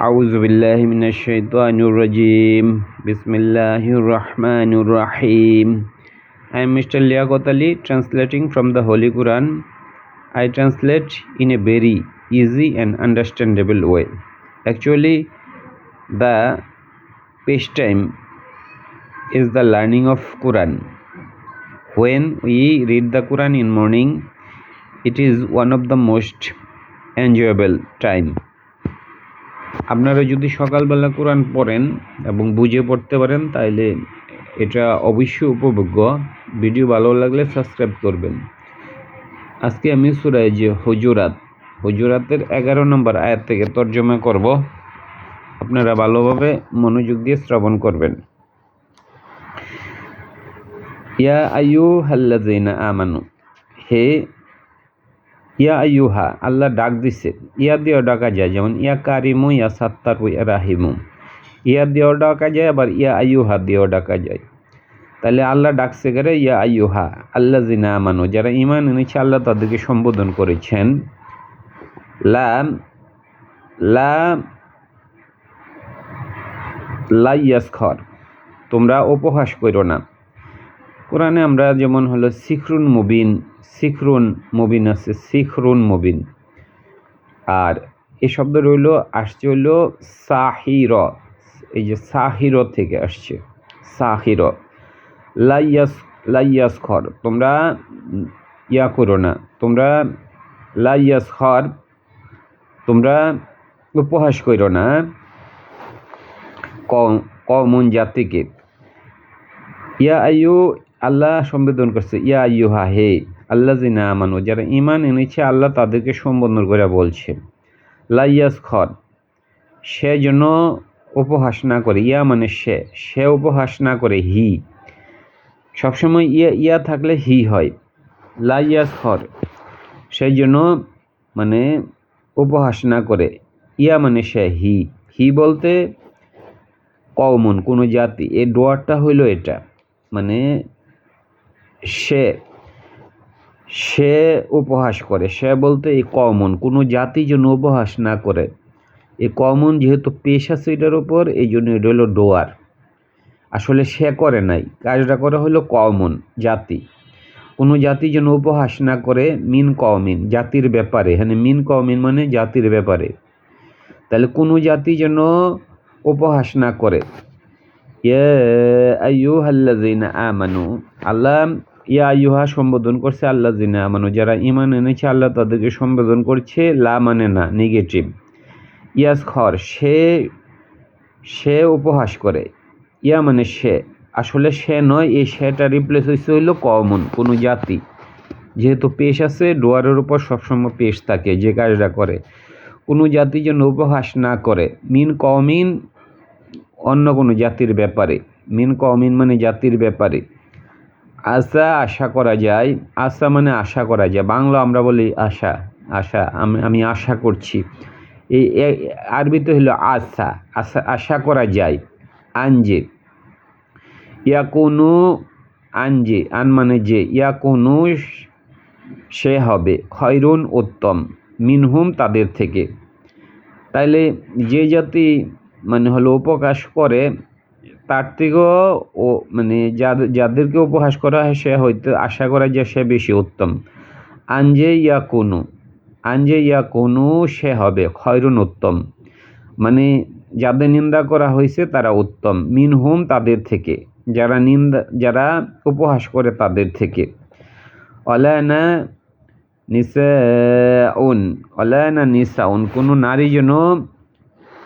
أعوذ بالله من الشيطان الرجيم بسم الله الرحمن الرحيم I am Mr. Liaquat Ali translating from the Holy Quran. I translate in a very easy and understandable way. Actually, the pastime is the learning of Quran. When we read the Quran in morning, it is one of the most enjoyable time. আপনারা যদি সকালবেলা কোরআন পড়েন এবং বুঝে পড়তে পারেন তাহলে এটা অবশ্যই উপভোগ্য। ভিডিও ভালো লাগলে সাবস্ক্রাইব করবেন। আজকে আমি সুরায় যে হুজুরাত, হুজুরাতের এগারো নম্বর আয়াত থেকে তর্জমা করব। আপনারা ভালোভাবে মনোযোগ দিয়ে শ্রবণ করবেন। ইয়া আয়ু হাল্লাজিনা আমানু, হে ইয়া আয়ুহা আল্লাহ ডাক দিছে, ইয়া দিয়েও ডাকা যায়, যেমন ইয়া কারিমু, ইয়া সাত্তারু, ইয়া রাহিমু। ইয়া দিয়েও ডাকা যায়, আবার ইয়া আয়ুহা দিয়েও ডাকা যায়। তাহলে আল্লাহ ডাকছে করে, ইয়া আয়ুহা আল্লাহ জিনা আমানু। যারা ইমান এনেছে, আল্লাহ তাদেরকে সম্বোধন করেছেন। লা লা লাইয়াসখর, তোমরা উপহাস করো না। কোরআনে আমরা যেমন হলো শিখরুন মুবিন শিখরুন মুবিন আছে শিখরুন মুবিন। আর এ শব্দ রইল, আসছে হইল সাহির, এই যে সাহির থেকে আসছে, সাহির। লাইয়াস লাইয়াস খর তোমরা ইয়া করো না, তোমরা লাইয়াস খর তোমরা উপহাস করো না। কমন জাতিকে। ইয়া আয়ু আল্লাহ সম্বোধন করছে, ইয়া আইয়ুহা হে আল্লাহ জিনা আমানু যারা ইমান এনেছে, আল্লাহ তাদেরকে সম্বোধন করে বলছে লাইয়াস খর সে যেন উপহাস না করে, ইয়া মানে সে সে উপহাস না করে, হি সবসময় ইয়া ইয়া থাকলে হি হয় লাইয়াস খর সেই জন্য মানে উপহাস না করে, ইয়া মানে সে হি হি বলতে কমন কোনো জাতি, এ ডোয়ারটা হইল এটা মানে সে সে উপহাস করে। সে বলতে, এই কমন, কোনো জাতি যেন উপহাস না করে। এই কমন যেহেতু পেশ এটার উপর, এই জন্য এটা হলো ডোয়ার। আসলে সে করে নাই। কাজটা করা হলো কমন, জাতি। কোনো জাতি যেন উপহাস না করে, মিন কমিন, জাতির ব্যাপারে। হ্যাঁ মিন কমিন মানে জাতির ব্যাপারে। তাহলে কোনো জাতি যেন উপহাস না করে। আমানু, আল্লাহ ইয়া আয়ুহা সম্বোধন করছে আল্লাহ জিনা আমানু। যারা ইমান এনেছে, আল্লাহ তাদেরকে সম্বোধন করছে লা মানে না নেগেটিভ ইয়াস খর, সে সে উপহাস করে। ইয়া মানে সে। আসলে সে নয়, এই সেটা রিপ্লেস হয়েছে হইল কমন, কোনো জাতি। যেহেতু পেশ আছে ডোয়ারের উপর সবসময় পেশ থাকে, যে কাজটা করে। কোনো জাতি যেন উপহাস না করে। মিন কমিন অন্য কোনো জাতির ব্যাপারে। মিন কমিন মানে জাতির ব্যাপারে। আশা আশা করা যায়, আশা মানে আশা করা যায়। বাংলা আমরা বলি আশা আশা, আমি আশা করছি। এই আরবিতে হলো আশা আশা আশা করা যায়। আঞ্জে ইয়া কোনো আঞ্জে আন মানে যে ইয়া কোনো সে হবে, খয়রুন উত্তম, মিনহুম তাদের থেকে। তাইলে যে জাতি মানে হলো উপকাশ করে তার থেকেও ও মানে যাদের যাদেরকে উপহাস করা হয়, সে হয়তো আশা করা যায় সে বেশি উত্তম। আঞ্জে ইয়া কোনো আঞ্জে ইয়া কোনো সে হবে খয়রুন উত্তম। মানে যাদের নিন্দা করা হয়েছে, তারা উত্তম। মিন হুম তাদের থেকে, যারা নিন্দা, যারা উপহাস করে তাদের থেকে। অলায়না নিসাউন অলায়না নিসাউন, কোনো নারী যেন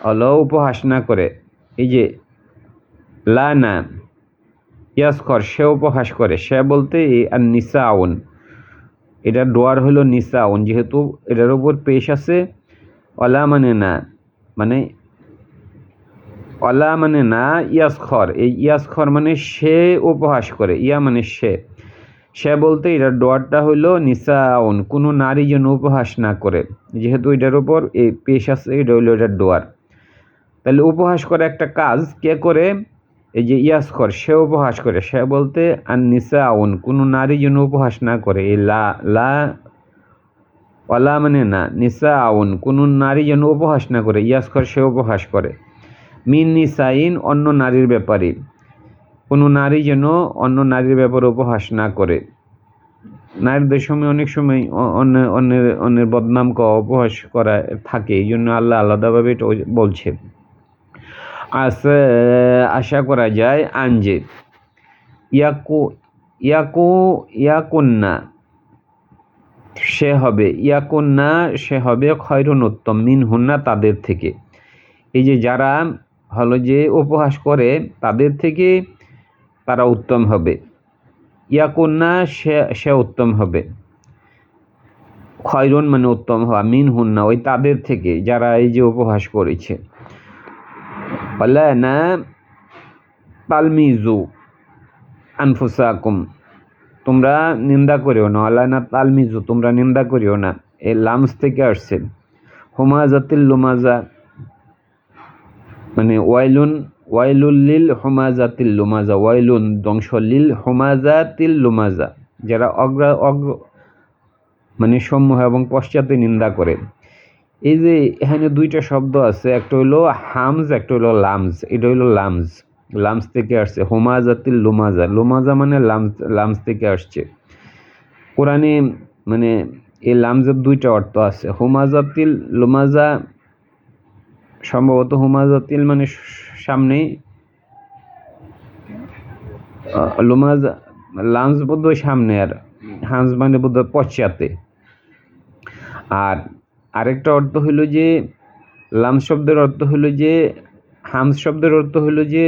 অল উপহাস না করে। এই যে লা না ইয়াসকর সে উপহাস করে। সে বলতে আর নিসা আউন এটা ডোয়ার হলো নিসা আউন যেহেতু এটার উপর পেশ আছে অলা মানে না মানে অলা মানে না ইয়াসখর এই ইয়াসখর মানে সে উপহাস করে, ইয়া মানে সে। সে বলতে এটার ডোয়ারটা হইল নিসাউন, কোনো নারী যেন উপহাস না করে, যেহেতু এটার উপর এই পেশ আছে, এটা হইল এটার ডোয়ার। তাহলে উপহাস করে একটা কাজ, কে করে? এই যে ইয়াসকর সে উপহাস করে। সে বলতে আর নিসা আউন কোনো নারী যেন উপহাস না করে। এই লা লা অলা মানে না নিসা আউন কোনো নারী যেন উপহাস না করে। ইয়াসকর সে উপহাস করে। মিন নিসাইন, অন্য নারীর ব্যাপারে। কোনো নারী যেন অন্য নারীর ব্যাপারে উপহাস না করে। নারীদের সময় অনেক সময় অন্য, অন্যের অন্যের বদনাম করা, উপহাস করা থাকে। এই জন্য আল্লাহ আলাদাভাবে এটা বলছে। আস, আশা করা যায় আঞ্জে ইয়াকু ইয়াকু, ইয়াকুন্না, সে হবে, ইয়াকুন্না, সে হবে খয়রুন উত্তম মিন হুন্না তাদের থেকে। এই যে যারা হলো যে উপহাস করে, তাদের থেকে তারা উত্তম হবে। ইয়াকুন্না, সে সে উত্তম হবে। খয়রুন মানে উত্তম হওয়া মিন হুন্না ওই তাদের থেকে যারা এই যে উপহাস করেছে। না তালমিজু আনফুসাকুম তোমরা নিন্দা করিও না না তালমিজু, তোমরা নিন্দা করিও না। এই লামস থেকে আসছে। হুমাজাতিল লুমাজা মানে ওয়াইলুন ওয়াইলুল্লিল হুমাজাতিল লুমাজা ওয়াইলুন ধ্বংসলিল হুমাজাতিল লুমাজা যারা অগ্র অগ্র মানে সমূহ এবং পশ্চাতে নিন্দা করে। এই যে এখানে দুইটা শব্দ আছে, একটা হইল হামজ, একটা হইল লামজ। এটা হইল লামজ। লামস থেকে আসছে হোমাজাতিল লুমাজা। লুমাজা মানে লামস লামস থেকে আসছে। কোরআনে মানে এই লামজের দুইটা অর্থ আছে। হোমাজাতিল লুমাজা, সম্ভবত হোমাজাতিল মানে সামনেই লুমাজা লামস বোধহয় সামনে আর হামজ মানে বোধহয় পশ্চাতে। আর আরেকটা অর্থ হইল যে লামস শব্দের অর্থ হলো যে হামস শব্দের অর্থ হলো যে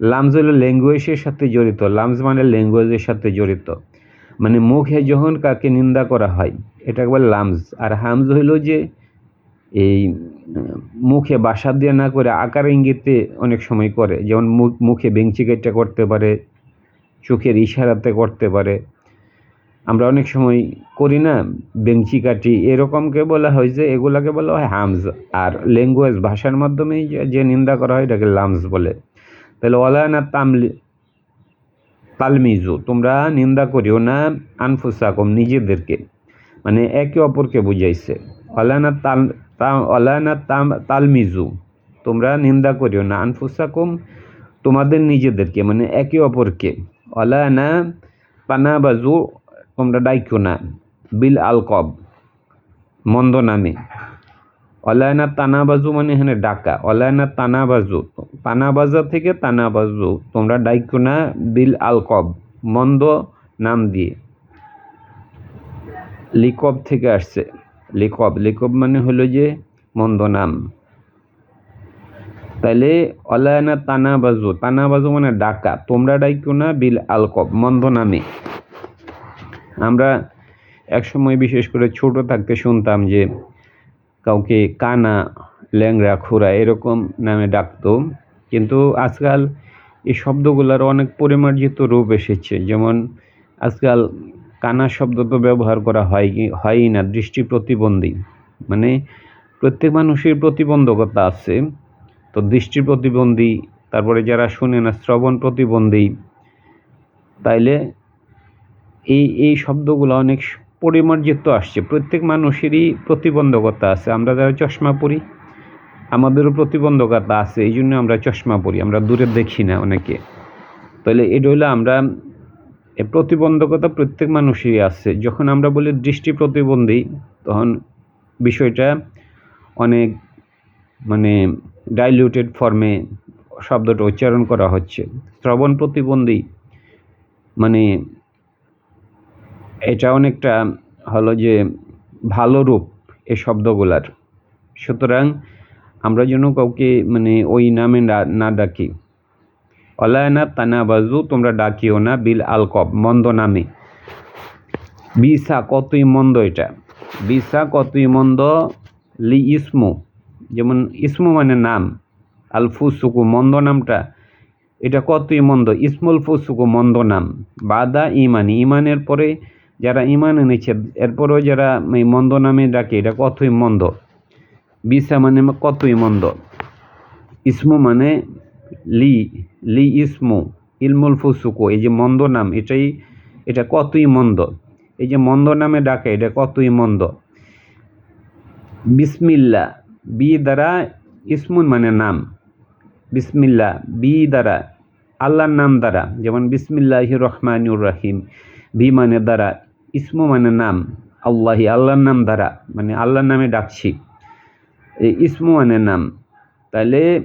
লামস হলো ল্যাঙ্গুয়েজের সাথে জড়িত। লামস মানে ল্যাঙ্গুয়েজের সাথে জড়িত। মানে মুখে যখন কাকে নিন্দা করা হয়, এটা একবার লামস আর হামজ হলো যে, এই, মুখে বাসা দিয়ে না করে আকার ইঙ্গিতে অনেক সময় করে। যেমন মুখ, মুখে বেঞ্চি কেটে করতে পারে, চোখের ইশারাতে করতে পারে। আমরা অনেক সময় করি না, বেঞ্চি কাটি এরকমকে বলা হয় যে এগুলাকে বলা হয় হামজ। আর ল্যাঙ্গুয়েজ ভাষার মাধ্যমেই যে- নিন্দা করা হয় এটাকে লামস বলে। তাহলে ওলানা তামলি, তালমিজু, তোমরা নিন্দা করিও না আনফুসাকম, নিজেদেরকে। মানে একে অপরকে বুঝাইছে। অলানা তাল অলানা তাম, তালমিজু, তোমরা নিন্দা করিও না আনফুসাকুম, তোমাদের নিজেদেরকে মানে একে অপরকে। অলানা পানাবাজু তোমরা ডাইকো না। বিল আলকব মন্দ নামে। অলায়না তানাবাজু মানে এখানে ডাকা। অলায়না তানাবাজু, তানাবাজা থেকে তানাবাজু, তোমরা ডাইকো না বিল আলকব মন্দ নাম দিয়ে। লিকব থেকে আসছে। লিকব লিকব মানে হলো যে মন্দ নাম। তাইলে অলায়না তানাবাজু তানাবাজু মানে ডাকা। তোমরা ডাইকো না বিল আলকব মন্দ নামে। আমরা একসময় বিশেষ করে ছোট থাকতে শুনতাম যে কাউকে কানা, ল্যাংড়া, খুরা এরকম নামে ডাকতো। কিন্তু আজকাল এই শব্দগুলোর অনেক পরিমার্জিত রূপ এসেছে। যেমন আজকাল কানা শব্দ তো ব্যবহার করা হয় হয়ই না, দৃষ্টি প্রতিবন্ধী। মানে প্রত্যেক মানুষের প্রতিবন্ধকতা আছে। তো দৃষ্টি প্রতিবন্ধী, তারপরে যারা শুনে না শ্রবণ প্রতিবন্ধী, তাইলে এই এই শব্দগুলো অনেক পরিমার্জিত আসছে। প্রত্যেক মানুষেরই প্রতিবন্ধকতা আছে। আমরা যারা চশমা পরি, আমাদেরও প্রতিবন্ধকতা আছে। এই জন্য আমরা চশমা পরি। আমরা দূরে দেখি না অনেকে। তাহলে এটা হলো আমরা প্রতিবন্ধকতা প্রত্যেক মানুষেরই আছে। যখন আমরা বলি দৃষ্টি প্রতিবন্ধী, তখন বিষয়টা অনেক মানে ডাইলিউটেড ফর্মে শব্দটা উচ্চারণ করা হচ্ছে। শ্রবণ প্রতিবন্ধী মানে এটা অনেকটা হলো যে ভালো রূপ এই শব্দগুলার। সুতরাং আমরা যেন কাউকে মানে ওই নামে না- না ডাকি। অলায়না তানাবাজু, তোমরা ডাকিও না বিল আলকব, মন্দ নামে। বিসা কতই মন্দ এটা। বিসা কতই মন্দ লি ইসমু, যেমন ইসমু মানে নাম। আল ফুসুকু মন্দ নামটা, এটা কতই মন্দ ইসমুল ফুসুকু মন্দ নাম। বাদা ইমানি, ইমানের পরে যারা ইমান এনেছে, এরপরেও যারা মন্দ নামে ডাকে, এটা কতই মন্দ? বিসা মানে কতই মন্দ? ইসমু মানে লি লি ইসমু, ইলমুল ফুসুকু, এই যে মন্দ নাম, এটাই, এটা কতই মন্দ? এই যে মন্দ নামে ডাকে, এটা কতই মন্দ? বিসমিল্লা, বি দ্বারা ইসমুন মানে নাম। বিসমিল্লা, বি দ্বারা, আল্লাহর নাম দ্বারা, যেমন বিসমিল্লাহ রহমানুর রাহিম, বি মানে দ্বারা ইসমু মানে নাম। আল্লাহি, আল্লাহর নাম দ্বারা। মানে আল্লাহর নামে ডাকছি। এই ইসমু মানে নাম। তাহলে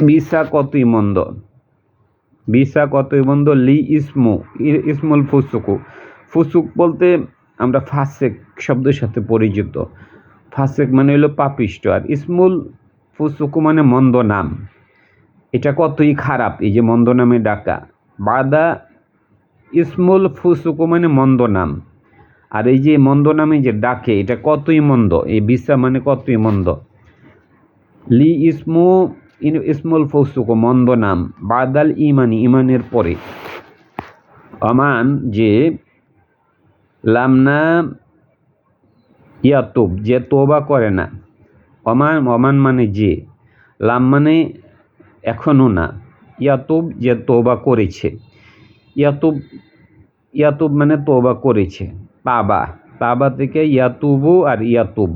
বিসা কতই মন্দ? বিসা কতই মন্দ? লি ইসমু ইসমুল ফুসুকু। ফুসুক বলতে আমরা ফাসেক শব্দের সাথে পরিচিত। ফাসেক মানে হলো পাপিষ্ট। আর ইসমুল ফুসুকু মানে মন্দ নাম। এটা কতই খারাপ, এই যে মন্দ নামে ডাকা। বাদা ইসমুল ফুসুকু মানে মন্দ নাম। আর এই যে মন্দ নামে যে ডাকে, এটা কতই মন্দ? এই বিসা মানে কতই মন্দ? লি ইসমু ইন ইসমুল ফুসুকু, মন্দ নাম। বাদাল ইমানি, ইমানের পরে। অমান যে লামনা ইয়াতুব, যে তোবা করে না। অমান অমান মানে যে। লাম মানে এখনও না। ইয়াতুব যে তোবা করেছে। ইয়াতুব ইয়াতুব মানে তোবা করেছে। তাবা। তাবা থেকে ইয়াতুবু আর ইয়াতুব।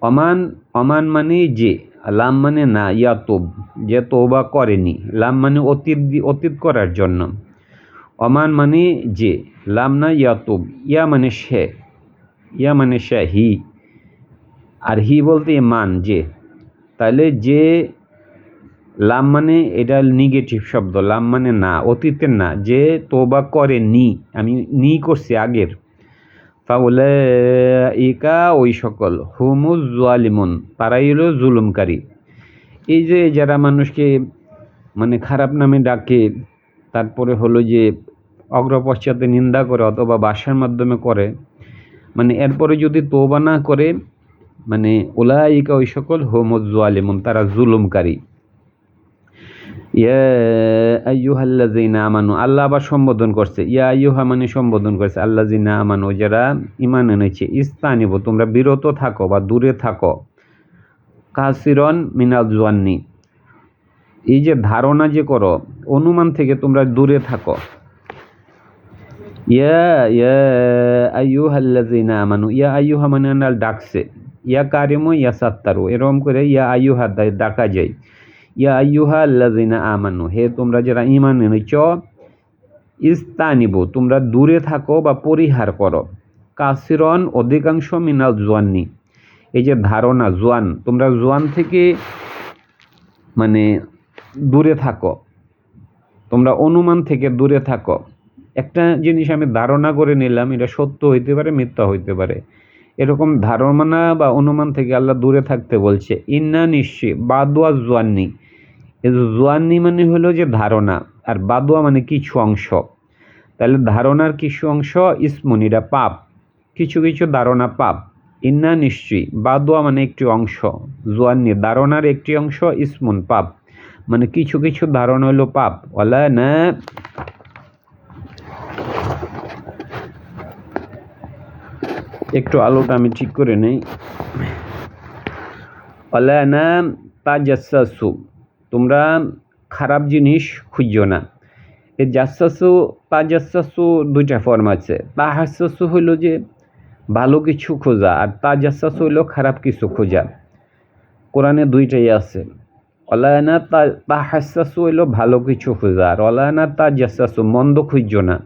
অমান অমান মানে যে, লাম মানে না, ইয়াতুব। যে তোবা করেনি। লাম মানে অতীত অতীত করার জন্য। অমান মানে যে, লাম না ইয়াতুব। ইয়া মানে সে। ইয়া মানে সে, হি। আর হি বলতে মান যে। তাহলে যে লাম মানে এটা নেগেটিভ শব্দ, লাম মানে না, অতীতের না, যে তোবা করে নি আমি নি করছি আগের। ফাউলে ইকা ওই সকল, হুমুজ জোয়ালিমন তারাই হলো জুলুমকারী। এই যে যারা মানুষকে মানে খারাপ নামে ডাকে, তারপরে হলো যে অগ্রপশ্চাতে নিন্দা করে অথবা বাসার মাধ্যমে করে মানে এরপরে যদি তোবা না করে মানে ওলাইকা ওই সকল হোমজ জোয়ালিমন তারা জুলুমকারী। ইয়া আইয়ুহাল্লাযিনা আমানু, আল্লাহ আবার সম্বোধন করছে, ইয়া আইয়ুহা মানে সম্বোধন করছে, আল্লাযিনা আমানু, যারা ঈমান এনেছে, ইস্তানিব, তোমরা বিরত থাকো বা দূরে থাকো। কাসিরন মিনাল জুয়ান্নি, এই যে ধারণা যে করো, অনুমান থেকে তোমরা দূরে থাকো। ইয়া ইয়া আইয়ুহাল্লাযিনা আমানু, ইয়া আইয়ুহা মানে আল্লাহ ডাকছে, ইয়া কারিমু, ইয়া সাত্তারু, এরকম করে ইয়া আইয়ুহা ডাকা যায়। ইয়া আইয়ুহা আল্লাযিনা আমানু, হে তোমরা যারা ঈমান এনেছ, ইস্তানিবু, তোমরা দূরে থাকো বা পরিহার করো। কাসিরন, অধিকাংশ মিনাল জোয়ান্নি। এই যে ধারণা, জোয়ান, তোমরা জোয়ান থেকে মানে দূরে থাকো। তোমরা অনুমান থেকে দূরে থাকো। একটা জিনিস আমি ধারণা করে নিলাম, এটা সত্য হইতে পারে, মিথ্যা হইতে পারে। এরকম ধারণা বা অনুমান থেকে আল্লাহ দূরে থাকতে বলছে, ইন্না নিশ্চয় বাদুয়া জোয়ান্নি। জোয়ান্নি মানে হলো যে ধারণা, আর বাদুয়া মানে কিছু অংশ। তাহলে ধারণার কিছু অংশ ইসমনিরা পাপ, কিছু কিছু ধারণা পাপ। ইন্না নিশ্চয়ই, বাদুয়া মানে একটি অংশ, জোয়ান্নি ধারণার একটি অংশ ইসমুন পাপ মানে কিছু কিছু ধারণা হলো পাপ। ওলা না একটু আলোটা আমি ঠিক করে নেই। ওলা না তাজাসু তোমরা খারাপ জিনিস খুঁজো না। এই জাসাসু তাজাসু দুইটা ফর্ম আছে। তাহাসাসু হইল যে ভালো কিছু খোঁজা আর তাজাসাসু হইল খারাপ কিছু খোঁজা। কোরআনে দুইটাই আছে। অলায়না তা তাহাসাসু হইল ভালো কিছু খোঁজা আর অলায়না তাজাসাসু মন্দ খুঁজো না।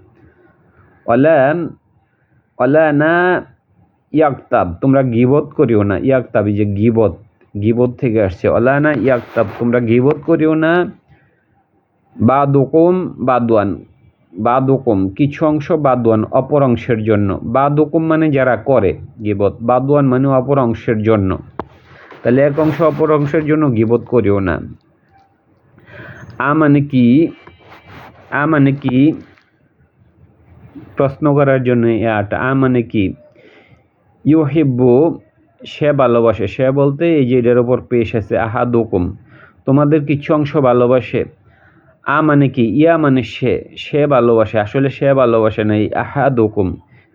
অলায়ন, অলায়না ইয়াকতাব, তোমরা গিবত করিও না। ইয়াকতাব যে গিবত। গিবত থেকে আসছে। অলানা ইয়াকতাব, তোমরা গিবত করিও না। বা দোকম বাদওয়ান। বা দোকম কিছু অংশ বাদওয়ান, অপর অংশের জন্য। বা দোকম মানে যারা করে গিবত, বাদওয়ান মানে অপর অংশের জন্য। তাহলে এক অংশ অপর অংশের জন্য গিবত করিও না। আ মানে কি? আ মানে কি? প্রশ্ন করার জন্য এ আটা। আ মানে কি? ইউহিব্বু সে ভালোবাসে। সে বলতে, এই যে এটার ওপর পেশ আছে আহা দোকুম তোমাদের কিছু অংশ ভালোবাসে। আ মানে কি? ইয়া মানে সে সে ভালোবাসে। আসলে সে ভালোবাসে না, এই আহা দোকুম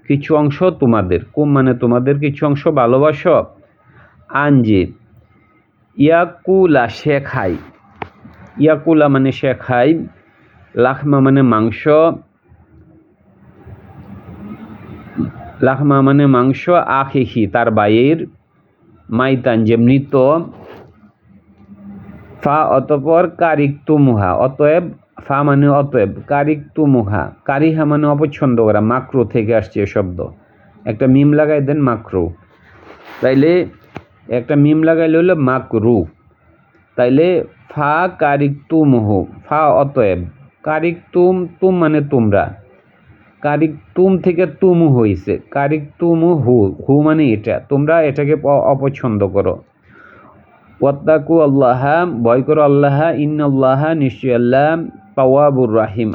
কিছু অংশ তোমাদের। কুম মানে তোমাদের কিছু অংশ ভালোবাসো? আঞ্জি ইয়াকুলা, সে খাই ইয়াকুলা মানে সে খাই লাখমা মানে মাংস। লাহমা মানে মাংস আখিহি তার বাইয়ের মাইতান যে মৃত ফা অতপর কারিক তুমুহা অতএব ফা মানে অতএব কারিক তুমুহা কারিহা মানে অপছন্দ করা, মাকরু থেকে আসছে শব্দ। একটা মিম লাগাই দেন, মাকরু। তাইলে একটা মিম লাগাইলে হলো মাকরু। তাইলে ফা কারিক তুমহু ফা অতএব। কারিক তুম তুম মানে তোমরা। কারিক তুম থেকে তুমু হইছে। কারিক তুমু হু হু মানে এটা। তোমরা এটাকে অপছন্দ করো। ওয়াত্তাকু আল্লাহ, ভয় করো আল্লাহ, ইন্নাল্লাহ নিশ্চয় আল্লাহ পাওয়াবুর রাহিম।